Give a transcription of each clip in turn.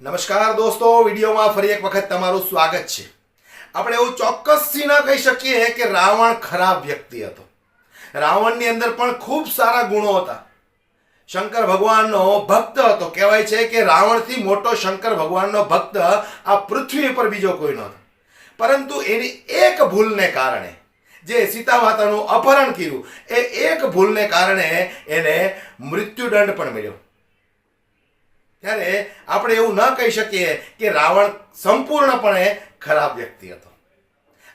નમસ્કાર દોસ્તો, વિડીયોમાં ફરી એક વખત તમારું સ્વાગત છે. આપણે એવું ચોક્કસથી ન કહી શકીએ કે રાવણ ખરાબ વ્યક્તિ હતો. રાવણની અંદર પણ ખૂબ સારા ગુણો હતા. શંકર ભગવાનનો ભક્ત હતો. કહેવાય છે કે રાવણથી મોટો શંકર ભગવાનનો ભક્ત આ પૃથ્વી પર બીજો કોઈ નહોતો. પરંતુ એની એક ભૂલને કારણે, જે સીતા માતાનું અપહરણ કર્યું, એ એક ભૂલને કારણે એને મૃત્યુદંડ પણ મળ્યો. ત્યારે આપણે એવું ન કહી શકીએ કે રાવણ સંપૂર્ણપણે ખરાબ વ્યક્તિ હતો.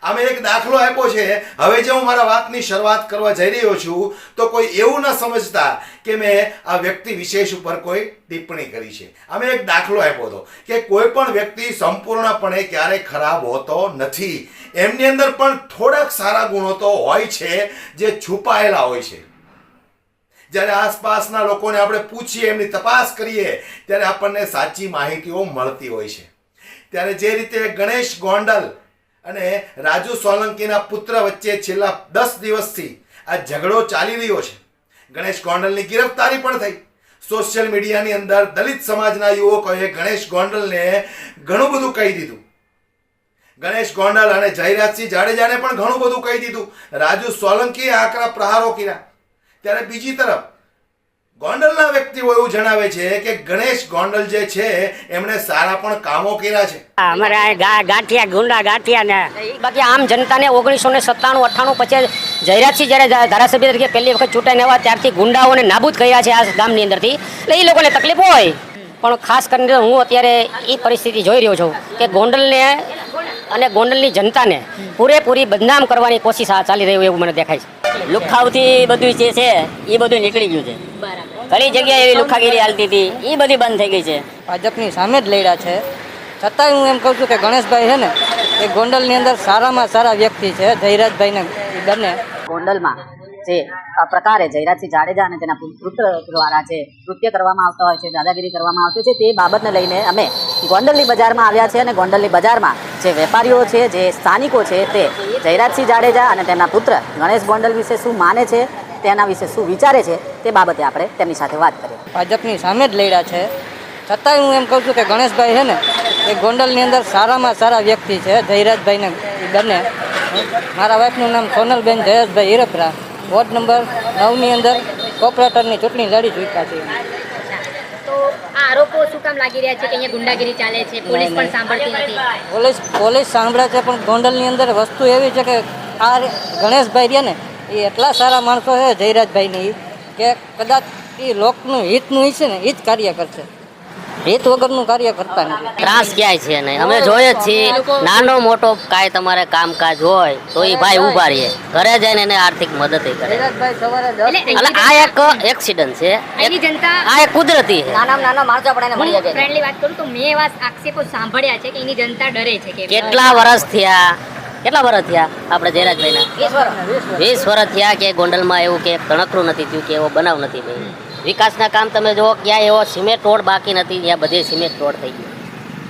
આમે એક દાખલો આપ્યો છે. હવે જે હું મારા વાતની શરૂઆત કરવા જઈ રહ્યો છું, તો કોઈ એવું ન સમજતા કે મેં આ વ્યક્તિ વિશેષ ઉપર કોઈ ટિપ્પણી કરી છે. આમે એક દાખલો આપ્યો હતો કે કોઈ પણ વ્યક્તિ સંપૂર્ણપણે ક્યારેય ખરાબ હોતો નથી. એમની અંદર પણ થોડાક સારા ગુણો તો હોય છે જે છુપાયેલા હોય છે. જ્યારે આસપાસના લોકોને આપણે પૂછીએ, એમની તપાસ કરીએ, ત્યારે આપણને સાચી માહિતીઓ મળતી હોય છે. ત્યારે જે રીતે ગણેશ ગોંડલ અને રાજુ સોલંકીના પુત્ર વચ્ચે છેલ્લા દસ દિવસથી આ ઝઘડો ચાલી રહ્યો છે. ગણેશ ગોંડલની ગિરફતારી પણ થઈ. સોશિયલ મીડિયાની અંદર દલિત સમાજના યુવકોએ ગણેશ ગોંડલને ઘણું બધું કહી દીધું. ગણેશ ગોંડલ અને જયરાજસિંહ જાડેજાને પણ ઘણું બધું કહી દીધું. રાજુ સોલંકીએ આકરા પ્રહારો કર્યા. ત્યારે બીજી તરફ ગોંડલના વ્યક્તિઓ એવું જણાવે છે કે ગણેશ ગોંડલ જે છે એમણે સારા પણ કામો કર્યા છે. અમારે આ ગા- ગાંઠિયા ગુંડા ગાંઠિયા ને બાકી આમ જનતાને ઓગણીસો ને સત્તાણું અઠ્ઠાણું પછી જયરાજસિંહ જ્યારે ધારાસભ્ય તરીકે પહેલી વખત ચૂંટાઈને આવ્યા ત્યારથી ગુંડાઓને નાબૂદ કર્યા છે આ ગામની અંદરથી. એટલે એ લોકોને તકલીફ હોય. પણ ખાસ કરીને હું અત્યારે એ પરિસ્થિતિ જોઈ રહ્યો છું કે ગોંડલને અને ગોંડલની જનતાને પૂરેપૂરી બદનામ કરવાની કોશિશ ચાલી રહી હોય એવું મને દેખાય છે. લુખાવથી બધું જે છે એ બધું નીકળી ગયું છે. ઘણી જગ્યાએ એવી લુખાગીરી હાલતી હતી એ બધી બંધ થઈ ગઈ છે. ભાજપની સામે જ લડ્યા છે. છતાંય હું એમ કહું છું કે ગણેશભાઈ છે ને એ ગોંડલની અંદર સારામાં સારા વ્યક્તિ છે જયરાજભાઈને બંને. ગોંડલમાં આ પ્રકારે જયરાજસિંહ જાડેજા અને તેના પુત્ર દ્વારા જે કૃત્ય કરવામાં આવતા હોય છે, દાદાગીરી કરવામાં આવતી છે, તે બાબતને લઈને અમે ગોંડલની બજારમાં આવ્યા છે અને ગોંડલની બજારમાં જે વેપારીઓ છે, જે સ્થાનિકો છે, તે જયરાજસિંહ જાડેજા અને તેમના પુત્ર ગણેશ ગોંડલ વિશે શું માને છે, તેના વિશે શું વિચારે છે, તે બાબતે આપણે તેમની સાથે વાત કરીએ. ભાજપની સામે જ લડ્યા છે. છતાંય હું એમ કહું છું કે ગણેશભાઈ છે ને, એ ગોંડલની અંદર સારામાં સારા વ્યક્તિ છે, જયરાજભાઈને બંને. મારા વાઈફનું નામ સોનલબેન જયેશભાઈ હિરપરા વોર્ડ નંબર નવની અંદર કોર્પોરેટરની ચૂંટણી લડી ચૂક્યા છે. આરોપો શું કામ લાગી રહ્યા છે કે અહીંયા ગુંડાગીરી ચાલે છે? પોલીસ પણ સાંભળતી નથી. પોલીસ પોલીસ સાંભળે છે પણ ગોંડલની અંદર વસ્તુ એવી છે કે આ ગણેશભાઈ રહ્યા ને એ એટલા સારા માણસો છે જયરાજભાઈની કે કદાચ એ લોકનું હિતનું છે ને જ કાર્ય કરશે. હિત વગરનું કાર્ય કરતા નથી. ત્રાસ ક્યાંય છે નહીં. અમે જોઈએ જ છીએ નાનો મોટો કાંઈ તમારે કામકાજ હોય તો એ ભાઈ ઊભા રહીએ ઘરે જઈને એને આર્થિક મદદ કરે. એટલે એટલે આ એક એક્સિડન્ટ છે. આ એક કુદરતી છે. નાના નાના માણસો પણ એને મળી જાય ફ્રેન્ડલી વાત કરું તો મેં એવા આક્ષેપો સાંભળ્યા છે કે એની જનતા ડરે છે કે કેટલા વર્ષ થયા? કેટલા વર્ષ થયા આપણે જયરાજભાઈના? વીસ વર્ષ થયા કે ગોંડલમાં એવું કે કણકરું નથી થયું કે એવો બનાવ નથી ભાઈ વિકાસના કામ તમે જુઓ ક્યાંય એવો સિમેન્ટ રોડ બાકી નથી ત્યાં બધે સિમેન્ટ રોડ થઈ ગયો.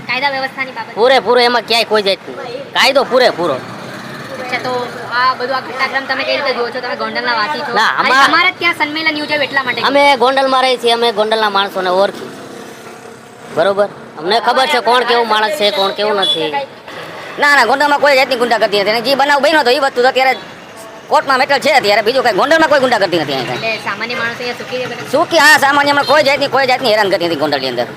કાયદા વ્યવસ્થાની બાબત? પૂરેપૂરો એમાં ક્યાંય કોઈ જાત નહીં. કાયદો પૂરેપૂરો. તો આ બધું આ ઘટનાક્રમ તમે કઈ રીતે જુઓ છો? તમે ગોંડલના વાસી છો? ના, અને ત્યાં સંમેલન યોજાયું એટલા માટે અમે ગોંડલમાં રહીએ છીએ અમે ગોંડલના માણસોને ઓળખી બરોબર? અમને ખબર છે કોણ કેવું માણસ છે કોણ કેવું નથી. ના ના ગોંડલમાં કોઈ જાતની ગુંડાગતી નથી. જે બનાવ બન્યો હતો એ વસ્તુ તો અત્યારે કોર્ટમાં મેટલ છે અત્યારે. બીજું કઈ ગોંડલમાં કોઈ ગુંડા કરતી નથી અહીંયા સામાન્ય માણસ અહીંયા સુખી બધા? કે હા સામાન્યમાં કોઈ જાતની કોઈ જાતની હેરાન કરતી નથી ગોંડલની અંદર.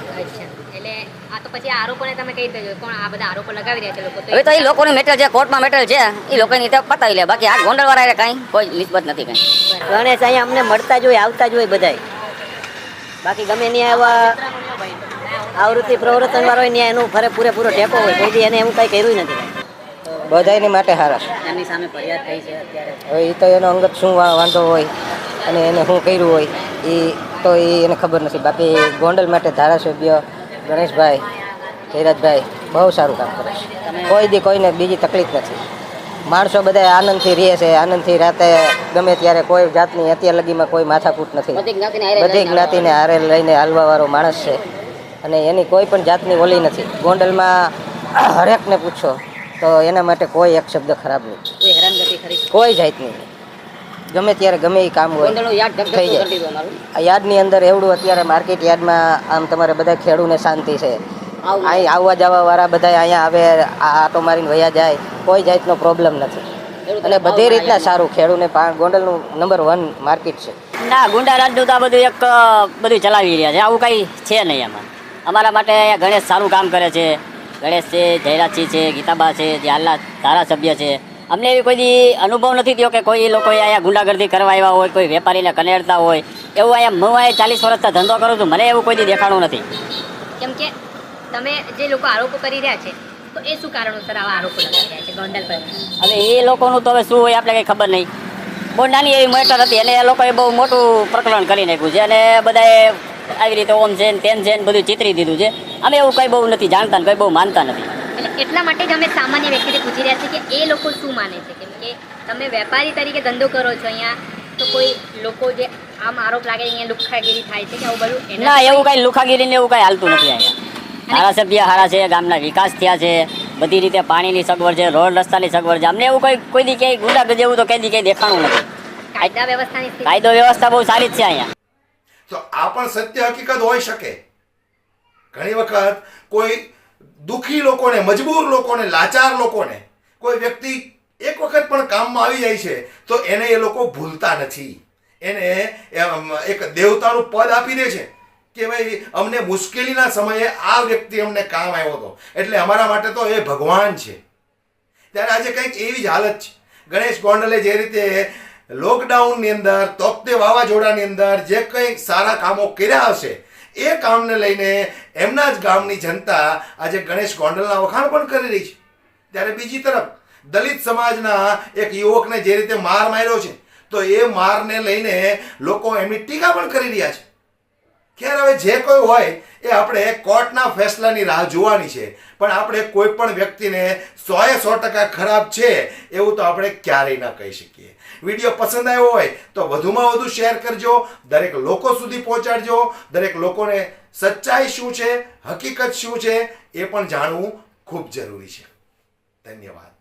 એટલે આ તો પછી આ તમે કઈ રીતે આ બધા આરોપો લગાવી રહ્યા છે હવે તો એ લોકોની મેટલ છે કોર્ટમાં મેટલ છે. એ લોકોની રીતે પતાવી લે. બાકી આ ગોંડલ વાળા કાંઈ કોઈ નિસ્બત નથી કાંઈ. ગણેશ અહીંયા અમને મળતા જ હોય આવતા જ હોય બધાય. બાકી ગમે ત્યાં એવા આવૃત્તિ પ્રવર્તન વાળો હોય એનું ફરે પૂરેપૂરો ટેકો હોય કોઈ એને એવું કઈ કર્યું નથી. બધાયની માટે હારા એમની સામે ફરિયાદ થઈ છે અત્યારે. હવે એ તો એનો અંગત શું વાંધો હોય અને એને શું કર્યું હોય એ તો એ એને ખબર નથી. બાકી ગોંડલ માટે ધારાસભ્ય ગણેશભાઈ ધીરજભાઈ બહુ સારું કામ કરે છે. કોઈ દી કોઈને બીજી તકલીફ નથી. માણસો બધા આનંદથી રહે છે આનંદથી રાતે ગમે ત્યારે કોઈ જાતની અત્યાર લગીમાં કોઈ માથાકૂટ નથી. બધી જ્ઞાતિને હારે લઈને હાલવાવાળો માણસ છે. અને એની કોઈ પણ જાતની ઓલી નથી. ગોંડલમાં હરેકને પૂછો તો એના માટે કોઈ એક શબ્દ ખરાબ નહીં કોઈ હેરાનગતિ ખરી કોઈ જાતની નહીં. ગમે ત્યારે ગમે એ કામ હોય થઈ જાય. આ યાર્ડની અંદર એવડું અત્યારે માર્કેટ યાર્ડમાં આમ તમારે બધા ખેડૂને શાંતિ છે. અહીં આવવા જવા વાળા બધા અહીંયા આવે આ આટો મારીને વયા જાય. કોઈ જાતનો પ્રોબ્લેમ નથી. અને બધી રીતના સારું. ખેડૂને ગોંડલનું નંબર વન માર્કેટ છે. ના ગુંડા રાજદૂત આ બધું એક બધું ચલાવી રહ્યા છે. આવું કંઈ છે નહીં એમાં. અમારા માટે અહીંયા ગણેશ સારું કામ કરે છે. ગણેશ છે જયરાજસિંહ છે ગીતાબા છે જે હાલના ધારાસભ્ય છે. અમને એવી કોઈ અનુભવ નથી થયો કે કોઈ લોકોએ અહીંયા ગુંડાગર્દી કરવા આવ્યા હોય કોઈ વેપારીને કનેડતા હોય. એવું અહીંયા હું અહીંયા ચાલીસ વર્ષથી ધંધો કરું છું મને એવું કોઈ દેખાણું નથી. કેમ કે તમે જે લોકો આરોપો કરી રહ્યા છે તો એ શું કારણોસર આવા આરોપો લગાવી રહ્યા છે ગોંડલ પર હવે એ લોકોનું તો હવે શું હોય આપણે કંઈ ખબર નહીં. બહુ નાની એવી મેટર હતી અને એ લોકોએ બહુ મોટું પ્રકરણ કરી નાખ્યું છે અને બધાએ આવી રીતે ઓમ છે તેમ છે બધું ચિતરી દીધું છે. અમે એવું કંઈ બહુ નથી જાણતા કંઈ બહુ માનતા નથી. એટલે એટલા માટે જ અમે સામાન્ય વ્યક્તિને પૂછી રહ્યા છીએ કે એ લોકો શું માને છે? કેમ કે તમે વેપારી તરીકે ધંધો કરો છો અહીંયા તો કોઈ લોકો જે આમ આરોપ લાગે અહીંયા લુખાગીરી થાય છે કે આવું બધું ના એવું કાંઈ લુખાગીરી ને એવું કાંઈ હાલતું નથી અહીંયા. ધારાસભ્ય હારા છે ગામના વિકાસ થયા છે બધી રીતે પાણીની સગવડ છે રોડ રસ્તાની સગવડ છે. અમને એવું કોઈ કોઈ દી ક્યાંય ગુંડા જેવું તો કઈ દી ક્યાંય દેખાણું નથી. કાયદા વ્યવસ્થાની કાયદો વ્યવસ્થા બહુ સારી જ છે અહીંયા. તો આ પણ સત્ય હકીકત હોઈ શકે. ઘણી વખત કોઈ દુઃખી લોકોને, મજબૂર લોકોને, લાચાર લોકોને કોઈ વ્યક્તિ એક વખત પણ કામમાં આવી જાય છે, તો એને એ લોકો ભૂલતા નથી. એને એક દેવતાનું પદ આપી દે છે કે ભાઈ, અમને મુશ્કેલીના સમયે આ વ્યક્તિ અમને કામ આવ્યો હતો. એટલે અમારા માટે તો એ ભગવાન છે. ત્યારે આજે કંઈક એવી જ હાલત છે. ગણેશ ગોંડલે જે રીતે લોકડાઉનની અંદર તોકતે વાવાઝોડાની અંદર જે કંઈ સારા કામો કર્યા હશે, એ કામને લઈને એમના જ ગામની જનતા આજે ગણેશ ગોંડલના વખાણ પણ કરી રહી છે. ત્યારે બીજી તરફ, દલિત સમાજના એક યુવકને જે રીતે માર માર્યો છે, તો એ મારને લઈને લોકો એમની ટીકા પણ કરી રહ્યા છે. ખેર હવે જે કોઈ હોય એ આપણે કોર્ટના ફેસલાની રાહ જોવાની છે. પણ આપણે કોઈ પણ વ્યક્તિને સોએ સો ટકા ખરાબ છે એવું તો આપણે ક્યારેય ના કહી શકીએ. વીડિયો પસંદ આવ્યો હોય તો વધુમાં વધુ શેર કરજો, દરેક લોકો સુધી પહોંચાડજો, દરેક લોકોને સચ્ચાઈ શું છે, હકીકત શું છે એ પણ જાણવું ખૂબ જરૂરી છે. ધન્યવાદ.